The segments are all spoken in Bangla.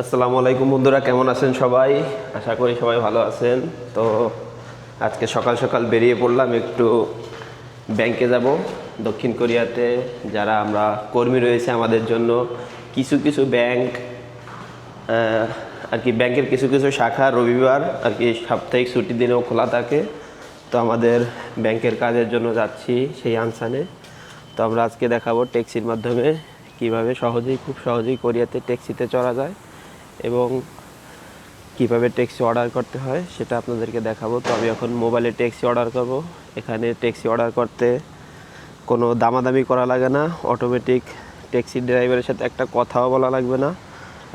আসসালামু আলাইকুম বন্ধুরা, কেমন আছেন সবাই? আশা করি সবাই ভালো আছেন। তো আজকে সকাল সকাল বেরিয়ে পড়লাম, একটু ব্যাংকে যাব। দক্ষিণ কোরিয়াতে যারা আমরা কর্মী রয়েছে আমাদের জন্য, কিছু কিছু ব্যাংক আর কি ব্যাংকের কিছু কিছু শাখা রবিবার, আর কি সাপ্তাহিক ছুটির দিনেও খোলা থাকে। তো আমাদের ব্যাংকের কাজের জন্য যাচ্ছি সেই আনসানে। তো আমরা আজকে দেখাবো ট্যাক্সির মাধ্যমে কীভাবে সহজেই, খুব সহজেই কোরিয়াতে ট্যাক্সিতে চড়া যায়। এবং কীভাবে ট্যাক্সি অর্ডার করতে হয় সেটা আপনাদেরকে দেখাবো। তো আমি এখন মোবাইলে ট্যাক্সি অর্ডার করব। এখানে ট্যাক্সি অর্ডার করতে কোনো দামাদামি করা লাগে না। অটোমেটিক ট্যাক্সি ড্রাইভারের সাথে একটা কথাও বলা লাগবে না।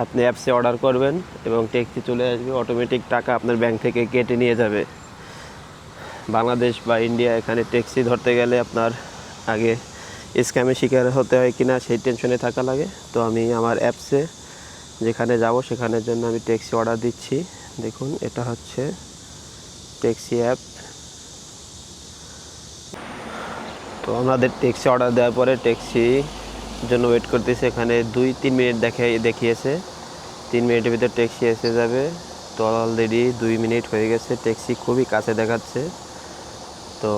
আপনি অ্যাপসে অর্ডার করবেন এবং ট্যাক্সি চলে আসবে। অটোমেটিক টাকা আপনার ব্যাংক থেকে কেটে নিয়ে যাবে। বাংলাদেশ বা ইন্ডিয়া এখানে ট্যাক্সি ধরতে গেলে আপনার আগে স্ক্যামে শিকার হতে হয় কিনা সেই টেনশনে থাকা লাগে। তো আমি আমার অ্যাপসে যেখানে যাব সেখানের জন্য আমি ট্যাক্সি অর্ডার দিচ্ছি। দেখুন, এটা হচ্ছে ট্যাক্সি অ্যাপ তো আমাদের ট্যাক্সি অর্ডার দেওয়ার পরে ট্যাক্সি জন্য ওয়েট করতেছে এখানে দুই, তিন মিনিট দেখে, দেখিয়েছে। তিন মিনিটের ভিতর ট্যাক্সি এসে যাবে। তো অলরেডি দুই মিনিট হয়ে গেছে। ট্যাক্সি খুবই কাছে দেখাচ্ছে। তো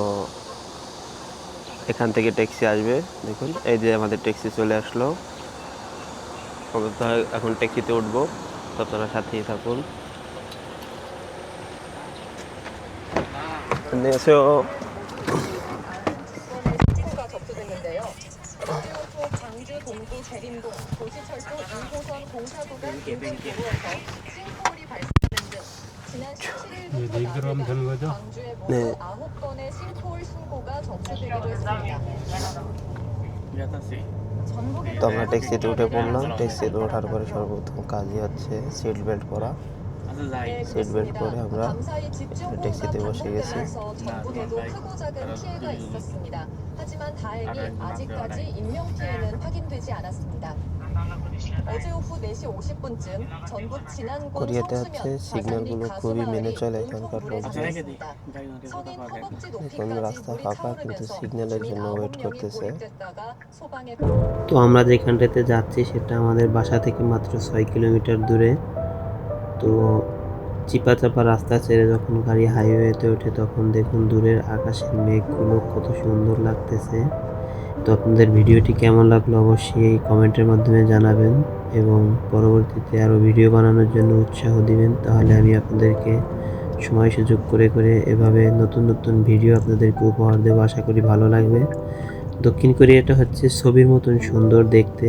এখান থেকে ট্যাক্সি আসবে। দেখুন, এই যে আমাদের ট্যাক্সি চলে আসলো। আমরা তো এখন ট্যাক্সিতে উঠবো তো আপনারা সাথেই থাকুন 안녕하세요. 가 접수됐는데요. 서울포 광주 동구 대림동 도시철도 2호선 공사 구간 인근도로에서 싱크홀이 발생된 등 지난 17일부터 네, 네 입대로 하면 되는 거죠? 광주에 모두 네. 9건의 싱크홀 신고가 접수되기로 했습니다. 전국에 তো আমরা ট্যাক্সিতে উঠে পড়লাম ট্যাক্সিতে ওঠার পরে সর্বপ্রথম কাজই হচ্ছে সিট বেল্ট পরা 네, 시트 벨트 그렇습니다. পরে আমরা 밤사이 집중호우가 택시대 모시겠어요. 반복되면서 전국에도 크고 작은 피해가 있었습니다. 하지만 다행히 아직까지 인명 피해는 확인되지 않았습니다. কোরিয়াতে হচ্ছে সিগন্যালগুলো খুবই মেনে চলে এখানকার এখন রাস্তা ফাঁকা কিন্তু সিগন্যালের জন্য ওয়েট করতেছে তো আমরা যেখানটাতে যাচ্ছি সেটা আমাদের বাসা থেকে মাত্র ছয় কিলোমিটার দূরে। তো চিপা চাপা রাস্তা ছেড়ে যখন গাড়ি হাইওয়েতে ওঠে তখন দেখুন দূরের আকাশের মেঘগুলো কত সুন্দর লাগতেছে। তো আপনাদের ভিডিওটি কেমন লাগল অবশ্যই কমেন্টের মাধ্যমে জানাবেন এবং পরবর্তীতে আরও ভিডিও বানানোর জন্য উৎসাহ দিবেন, তাহলে আমি আপনাদেরকে সময় সুযোগ করে করে এভাবে নতুন নতুন ভিডিও আপনাদেরকে উপহার দেবো, আশা করি ভালো লাগবে। দক্ষিণ কোরিয়াটা হচ্ছে ছবির মতন সুন্দর দেখতে।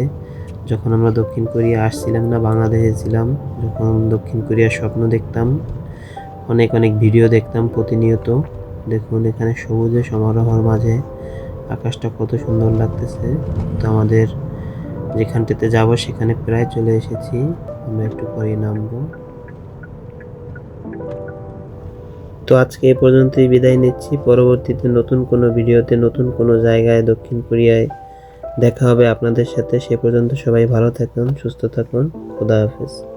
যখন আমরা দক্ষিণ কোরিয়া আসছিলাম না, বাংলাদেশে ছিলাম, যখন দক্ষিণ কোরিয়ার স্বপ্ন দেখতাম, অনেক অনেক ভিডিও দেখতাম প্রতিনিয়ত। দেখুন এখানে সবুজে সমারোহর মাঝে আকাশটা কত সুন্দর লাগতেছে। তো আমাদের যেখানটাতে যাব সেখানে প্রায় চলে এসেছি। আমরা একটু পরেই নামবো। তো আজকে এ পর্যন্তই বিদায় নিচ্ছি। পরবর্তীতে নতুন কোনো ভিডিওতে, নতুন কোনো জায়গায়, দক্ষিণ কোরিয়ায় দেখা হবে আপনাদের সাথে। সে পর্যন্ত সবাই ভালো থাকুন, সুস্থ থাকুন। খুদা হাফেজ।